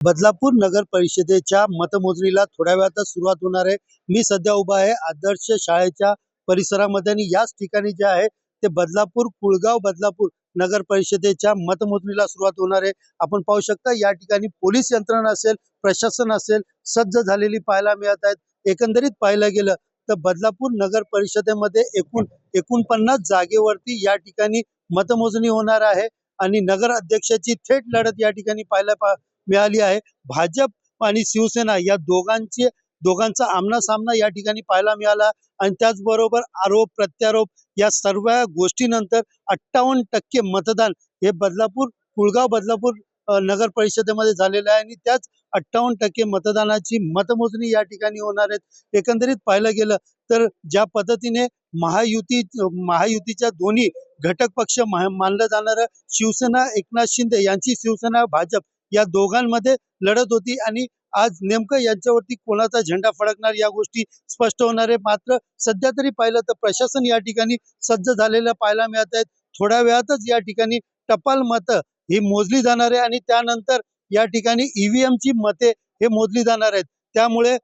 बदलापूर नगर परिषदेच्या मतमोजणीला थोड्या वेळातच सुरुवात होणार आहे. मी सध्या उभा आहे आदर्श शाळेच्या परिसरामध्ये आणि याच ठिकाणी जे आहे ते बदलापूर कुळगाव बदलापूर नगर परिषदेच्या मतमोजणीला सुरुवात होणार आहे. आपण पाहू शकता या ठिकाणी पोलीस यंत्रणा असेल प्रशासन असेल सज्ज झालेली पाहायला मिळत आहेत. एकंदरीत पाहायला गेलं तर बदलापूर नगर परिषदेमध्ये एकूण एकोणपन्नास जागेवरती या ठिकाणी मतमोजणी होणार आहे आणि नगर अध्यक्षाची थेट लढत या ठिकाणी पाहायला पा मिळाली आहे. भाजप आणि शिवसेना या दोघांचे दोघांचा आमना सामना या ठिकाणी पाहायला मिळाला आणि त्याचबरोबर आरोप प्रत्यारोप या सर्व गोष्टीनंतर अठ्ठावन्न टक्के मतदान हे बदलापूर कुळगाव बदलापूर नगर परिषदेमध्ये झालेलं आहे आणि त्याच अठ्ठावन्न टक्के मतदानाची मतमोजणी या ठिकाणी होणार आहेत. एकंदरीत पाहायला गेलं तर ज्या पद्धतीने महायुती महायुतीच्या दोन्ही घटक पक्ष मानलं जाणारं शिवसेना एकनाथ शिंदे यांची शिवसेना भाजप या दोघांमध्ये लढत होती आणि आज नेमकं यांच्यावरती कोणाचा झेंडा फडकणार या गोष्टी स्पष्ट होणार आहे. मात्र सध्या तरी पाहिलं तर प्रशासन या ठिकाणी सज्ज झालेलं पाहायला मिळत आहेत थोड्या वेळातच या ठिकाणी टपाल मतं ही मोजली जाणार आहे आणि त्यानंतर या ठिकाणी ईव्हीएम ची मते हे मोजली जाणार आहेत. त्यामुळे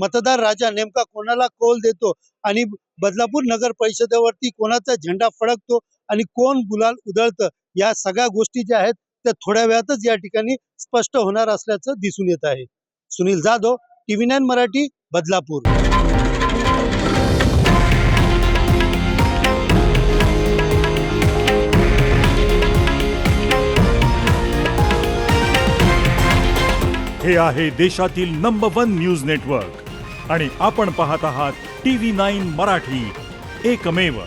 मतदार राजा नेमका कोणाला कौल देतो आणि बदलापूर नगर परिषदेवरती कोणाचा झेंडा फडकतो आणि कोण गुलाल उधळतं या सगळ्या गोष्टी ज्या आहेत त्या थोड्या वेळातच या ठिकाणी स्पष्ट होणार असल्याचं दिसून येत आहे. Sunil Jadhav TV nine Marathi Badlapur. हे आहे देशातील नंबर वन न्यूज नेटवर्क आणि आपण पाहत आहात टी व्ही नाईन मराठी. एकमेव